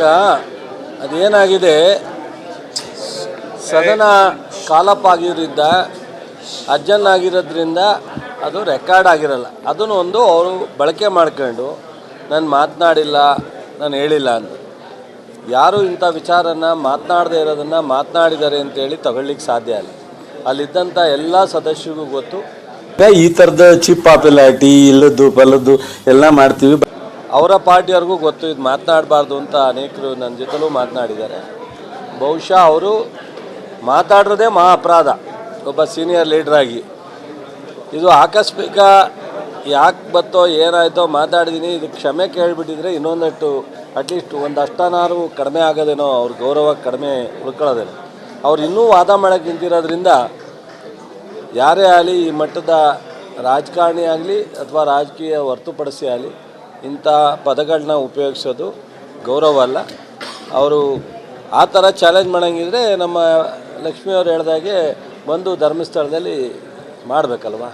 ಈಗ ಅದೇನಾಗಿದೆ? ಸದನ ಕಾಲಪ್ ಆಗಿರೋದ್ರಿಂದ ಅಜ್ಜನ್ ಆಗಿರೋದ್ರಿಂದ ಅದು ರೆಕಾರ್ಡ್ ಆಗಿರಲ್ಲ. ಅದನ್ನು ಒಂದು ಅವರು ಬಳಕೆ ಮಾಡ್ಕೊಂಡು ನಾನು ಮಾತನಾಡಿಲ್ಲ, ನಾನು ಹೇಳಿಲ್ಲ ಅಂತ ಯಾರು ಇಂಥ ವಿಚಾರನ ಮಾತನಾಡದೇ ಇರೋದನ್ನು ಮಾತನಾಡಿದ್ದಾರೆ ಅಂತೇಳಿ ತಗೊಳ್ಳಿಕ್ಕೆ ಸಾಧ್ಯ ಇಲ್ಲ. ಅಲ್ಲಿದ್ದಂಥ ಎಲ್ಲ ಸದಸ್ಯರಿಗೂ ಗೊತ್ತು. ಈ ಥರದ ಚಿಪ್ ಪಾಪ್ಯುಲಾರಿಟಿ ಇಲ್ಲದ್ದು ಬಲ್ಲದ್ದು ಎಲ್ಲ ಮಾಡ್ತೀವಿ. ಅವರ ಪಾರ್ಟಿಯವ್ರಿಗೂ ಗೊತ್ತು, ಇದು ಮಾತನಾಡಬಾರ್ದು ಅಂತ ಅನೇಕರು ನನ್ನ ಜೊತೆಲೂ ಮಾತನಾಡಿದ್ದಾರೆ. ಬಹುಶಃ ಅವರು ಮಾತಾಡಿರೋದೇ ಮಹಾ ಅಪರಾಧ ಒಬ್ಬ ಸೀನಿಯರ್ ಲೀಡ್ರಾಗಿ ಇದು ಆಕಸ್ಮಿಕ ಯಾಕೆ ಬತ್ತೋ, ಏನಾಯ್ತೋ ಮಾತಾಡಿದ್ದೀನಿ ಇದು ಕ್ಷಮೆ ಕೇಳಿಬಿಟ್ಟಿದ್ರೆ ಇನ್ನೊಂದಷ್ಟು ಅಟ್ಲೀಸ್ಟ್ ಒಂದು ಅಷ್ಟನಾರು ಕಡಿಮೆ ಆಗೋದೇನೋ, ಅವ್ರ ಗೌರವ ಕಡಿಮೆ ಉಳ್ಕೊಳ್ಳೋದೇನೋ. ಅವ್ರು ಇನ್ನೂ ವಾದ ಮಾಡೋಕ್ಕೆ ನಿಂತಿರೋದ್ರಿಂದ ಯಾರೇ ಆಗಲಿ, ಈ ಮಟ್ಟದ ರಾಜಕಾರಣಿ ಆಗಲಿ, ಅಥವಾ ರಾಜಕೀಯ ಹೊರತುಪಡಿಸಿ ಆಗಲಿ ಇಂಥ ಪದಗಳನ್ನ ಉಪಯೋಗಿಸೋದು ಗೌರವ ಅಲ್ಲ. ಅವರು ಆ ಥರ ಚಾಲೆಂಜ್ ಮಾಡೋಂಗಿದ್ರೆ ನಮ್ಮ ಲಕ್ಷ್ಮಿಯವ್ರು ಹೇಳ್ದಾಗೆ ಬಂದು ಧರ್ಮಸ್ಥಳದಲ್ಲಿ ಮಾಡಬೇಕಲ್ವಾ?